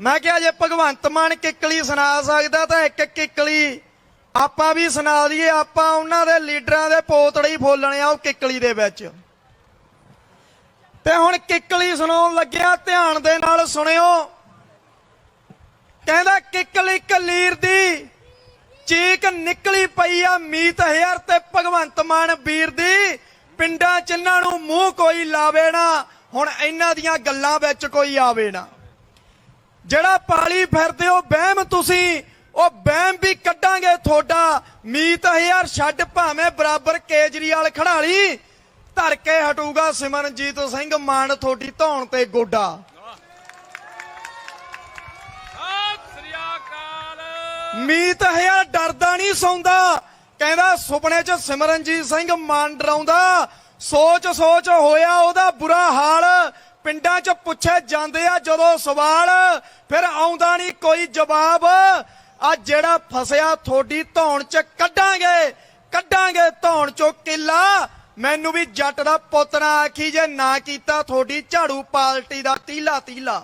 ਮੈਂ ਕਿਹਾ ਜੇ ਭਗਵੰਤ ਮਾਨ ਕਿੱਕਲੀ ਸੁਣਾ ਸਕਦਾ ਤਾਂ ਇੱਕ ਕਿੱਕਲੀ ਆਪਾਂ ਵੀ ਸੁਣਾ ਦਈਏ ਆਪਾਂ ਉਹਨਾਂ ਦੇ ਲੀਡਰਾਂ ਦੇ ਪੋਤੜੇ ਹੀ ਫੋਲਣੇ ਆ ਉਹ ਕਿੱਕਲੀ ਦੇ ਵਿੱਚ। ਤੇ ਹੁਣ ਕਿੱਕਲੀ ਸੁਣਾਉਣ ਲੱਗਿਆ ਧਿਆਨ ਦੇ ਨਾਲ ਸੁਣਿਓ। ਕਹਿੰਦਾ ਕਿੱਕਲੀ ਕਲੀਰ ਦੀ ਚੀਕ ਨਿਕਲੀ ਪਈ ਆ ਮੀਤ ਹਜ਼ਾਰ ਤੇ ਭਗਵੰਤ ਮਾਨ ਵੀਰ ਦੀ। ਪਿੰਡਾਂ ਚ ਇਹਨਾਂ ਨੂੰ ਮੂੰਹ ਕੋਈ ਲਾਵੇ ਨਾ, ਹੁਣ ਇਹਨਾਂ ਦੀਆਂ ਗੱਲਾਂ ਵਿੱਚ ਕੋਈ ਆਵੇ ਨਾ। ਜਿਹੜਾ ਪਾਲੀ ਫਿਰਦੇ ਹੋ ਵਹਿਮ ਤੁਸੀਂ ਉਹ ਵਹਿਮ ਵੀ ਕੱਢਾਂਗੇ ਤੁਹਾਡਾ। ਮੀਤ ਹਜ਼ਾਰ ਛੱਡ ਭਾਵੇਂ ਬਰਾਬਰ ਕੇਜਰੀਵਾਲ ਖੜਾਲੀ ਧਰ ਕੇ ਹਟੂਗਾ ਸਿਮਰਨਜੀਤ ਸਿੰਘ ਮਾਨ ਤੁਹਾਡੀ ਧੌਣ ਤੇ ਗੋਡਾ। ਮੀਤ ਹਜ਼ਾਰ ਡਰਦਾ ਨਹੀਂ ਸੌਂਦਾ। ਕਹਿੰਦਾ ਸੁਪਨੇ 'ਚ ਸਿਮਰਨਜੀਤ ਸਿੰਘ ਮਾਨ ਡਰਾਉਂਦਾ। ਸੋਚ ਸੋਚ ਹੋਇਆ ਉਹਦਾ ਬੁਰਾ ਹਾਲ। ਪਿੰਡਾਂ 'ਚ ਪੁੱਛੇ ਜਾਂਦੇ ਆ ਜਦੋਂ ਸਵਾਲ, ਫਿਰ ਆਉਂਦਾ ਨਹੀਂ ਕੋਈ ਜਵਾਬ। ਆ ਜਿਹੜਾ ਫਸਿਆ ਥੋੜੀ ਧੌਣ 'ਚ ਕੱਢਾਂਗੇ ਕੱਢਾਂਗੇ ਧੌਣ 'ਚੋਂ ਕਿੱਲਾ। ਮੈਨੂੰ ਵੀ ਜੱਟ ਦਾ ਪੁੱਤ ਨਾ ਆਖੀ ਜੇ ਨਾ ਕੀਤਾ ਥੋੜੀ ਝਾੜੂ ਪਾਲਟੀ ਦਾ ਤੀਲਾ ਤੀਲਾ।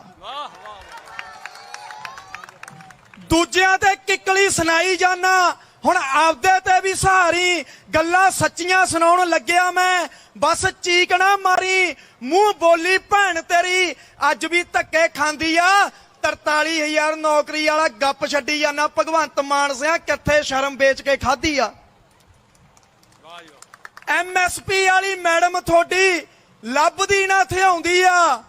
ਦੂਜਿਆਂ ਤੇ ਕਿੱਕਲੀ ਸੁਣਾਈ ਜਾਣਾ ਹੁਣ ਆਪਦੇ ਤੇ ਵੀ ਸਹਾਰੀ ਗੱਲਾਂ ਸੱਚੀਆਂ ਸੁਣਾਉਣ ਲੱਗਿਆ ਮੈਂ। ਬਸ ਚੀਕ ਮਾਰੀ, ਮੂੰਹ ਬੋਲੀ ਭੈਣ ਤੇਰੀ। ਅੱਜ ਵੀ ਧੱਕੇ ਖਾਂਦੀ ਆ। 43000 ਨੌਕਰੀ ਵਾਲਾ ਗੱਪ ਛੱਡੀ ਜਾਂਦਾ। ਭਗਵੰਤ ਮਾਨ ਸਿਆ ਕਿੱਥੇ ਸ਼ਰਮ ਵੇਚ ਕੇ ਖਾਧੀ ਆ? ਵਾਹ ਜੀ ਵਾਹ। ਐਮਐਸਪੀ ਵਾਲੀ ਮੈਡਮ ਤੁਹਾਡੀ ਲੱਭਦੀ ਨਾ ਥਿਆਉਂਦੀ ਆ।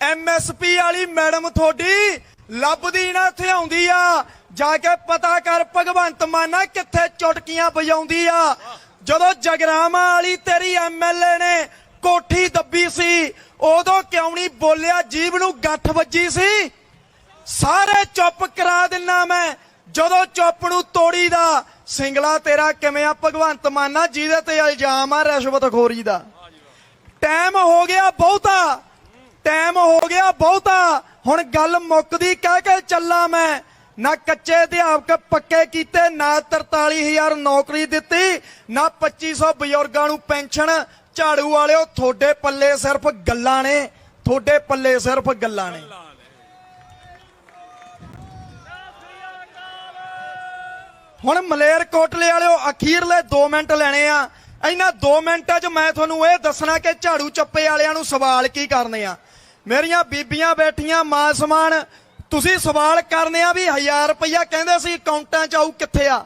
ਐਮਐਸਪੀ ਵਾਲੀ ਮੈਡਮ ਤੁਹਾਡੀ ਲੱਭਦੀ ਨਾ ਥਿਆਉਂਦੀ ਆ। ਜਾ ਕੇ ਪਤਾ ਕਰ ਭਗਵੰਤ ਮਾਨਾ ਕਿੱਥੇ ਚੁਟਕੀਆਂ ਵਜਾਉਂਦੀ ਆ। ਜਦੋਂ ਜਗਰਾਮਾ ਵਾਲੀ ਤੇਰੀ ਐਮਐਲਏ ਨੇ ਕੋਠੀ ਦੱਬੀ ਸੀ, ਉਦੋਂ ਕਿਉਂ ਨਹੀਂ ਬੋਲਿਆ ਜੀਬ ਨੂੰ ਗੱਠ ਵੱਜੀ ਸੀ? ਸਾਰੇ ਚੁੱਪ ਕਰਾ ਦਿੰਨਾ ਮੈਂ। ਜਦੋਂ ਚੁੱਪ ਨੂੰ ਤੋੜੀ ਦਾ, ਸਿੰਗਲਾ ਤੇਰਾ ਕਿਵੇਂ ਆ ਭਗਵੰਤ ਮਾਨਾ ਜਿਹਦੇ ਤੇ ਇਲਜ਼ਾਮ ਆ ਰਿਸ਼ਵਤਖੋਰੀ ਦਾ। ਟਾਈਮ ਹੋ ਗਿਆ ਬਹੁਤਾ। ਟਾਈਮ ਹੋ ਗਿਆ ਬਹੁਤਾ। ਹੁਣ ਗੱਲ ਮੁੱਕਦੀ ਕਹਿ ਕੇ ਚੱਲਾਂ ਮੈਂ। ਨਾ ਕੱਚੇ ਅਧਿਆਪਕ ਪੱਕੇ ਕੀਤੇ, ਨਾ 43000 ਨੌਕਰੀ ਦਿੱਤੀ, ਨਾ 2500 ਬਜ਼ੁਰਗਾਂ ਨੂੰ ਪੈਨਸ਼ਨ। ਝਾੜੂ ਵਾਲਿਓ, ਤੁਹਾਡੇ ਪੱਲੇ ਸਿਰਫ ਗੱਲਾਂ ਨੇ। ਤੁਹਾਡੇ ਪੱਲੇ ਸਿਰਫ ਗੱਲਾਂ ਨੇ। ਹੁਣ ਮਲੇਰ ਕੋਟਲੇ ਵਾਲਿਓ, ਅਖੀਰਲੇ 2 ਮਿੰਟ ਲੈਣੇ ਆ। ਇਹਨਾਂ 2 ਮਿੰਟਾਂ 'ਚ ਮੈਂ ਤੁਹਾਨੂੰ ਇਹ ਦੱਸਣਾ ਕਿ ਝਾੜੂ ਚੱਪੇ ਵਾਲਿਆਂ ਨੂੰ ਸਵਾਲ ਕੀ ਕਰਨੇ ਆ? ਮੇਰੀਆਂ ਬੀਬੀਆਂ ਬੈਠੀਆਂ ਮਾਂ ਸਮਾਨ, ਤੁਸੀਂ ਸਵਾਲ ਕਰਨੇ ਆ ਵੀ 1000 ਰੁਪਇਆ ਕਹਿੰਦੇ ਸੀ ਅਕਾਊਂਟਾਂ 'ਚ ਆਊ ਕਿੱਥੇ ਆ?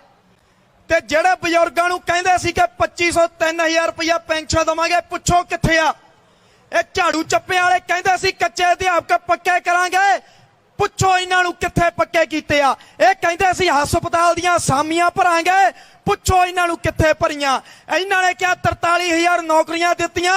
ਤੇ ਜਿਹੜੇ ਬਜ਼ੁਰਗਾਂ ਨੂੰ ਕਹਿੰਦੇ ਸੀ ਕਿ 2500 3000 ਰੁਪਇਆ ਪੈਨਸ਼ਨ ਦਵਾਂਗੇ, ਪੁੱਛੋ ਕਿੱਥੇ ਆ? ਇਹ ਝਾੜੂ ਚੱਪੇ ਵਾਲੇ ਕਹਿੰਦੇ ਸੀ ਕੱਚੇ ਅਧਿਆਪਕ ਪੱਕੇ ਕਰਾਂਗੇ, ਪੁੱਛੋ ਇਹਨਾਂ ਨੂੰ ਕਿੱਥੇ ਪੱਕੇ ਕੀਤੇ ਆ? ਇਹ ਕਹਿੰਦੇ ਸੀ ਹਸਪਤਾਲ ਦੀਆਂ ਸਾਮੀਆਂ ਭਰਾਂਗੇ, ਪੁੱਛੋ ਇਹਨਾਂ ਨੂੰ ਕਿੱਥੇ ਭਰੀਆਂ? ਇਹਨਾਂ ਨੇ ਕਿਹਾ 43000 ਨੌਕਰੀਆਂ ਦਿੱਤੀਆਂ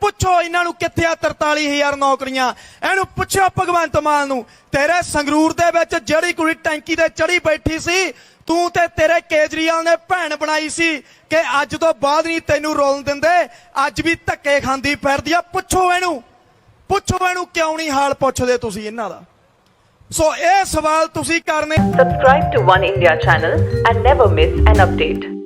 ਪੁੱਛੋ ਇਹਨਾਂ ਨੂੰ ਕਿੱਥੇ ਆ 43000 ਨੌਕਰੀਆਂ। ਇਹਨੂੰ ਪੁੱਛੋ ਭਗਵੰਤ ਮਾਨ ਨੂੰ, ਤੇਰੇ ਸੰਗਰੂਰ ਦੇ ਵਿੱਚ ਜਿਹੜੀ ਕੁੜੀ ਟੈਂਕੀ ਤੇ ਚੜੀ ਬੈਠੀ ਸੀ, ਤੂੰ ਤੇ ਤੇਰੇ ਕੇਜਰੀਵਾਲ ਨੇ ਭੈਣ ਬਣਾਈ ਸੀ ਕਿ ਅੱਜ ਤੋਂ ਬਾਅਦ ਨਹੀਂ ਤੈਨੂੰ ਰੋਲਣ ਦਿੰਦੇ, ਅੱਜ ਵੀ ਧੱਕੇ ਖਾਂਦੀ ਫਿਰਦੀ ਆ। ਪੁੱਛੋ ਇਹਨੂੰ ਪੁੱਛੋ ਇਹਨੂੰ ਕਿਉਂ ਨਹੀਂ ਹਾਲ ਪੁੱਛਦੇ ਤੁਸੀਂ ਇਹਨਾਂ ਦਾ। ਸੋ ਇਹ ਸਵਾਲ ਤੁਸੀਂ ਕਰਨੇ Subscribe to One India channel and never miss an update.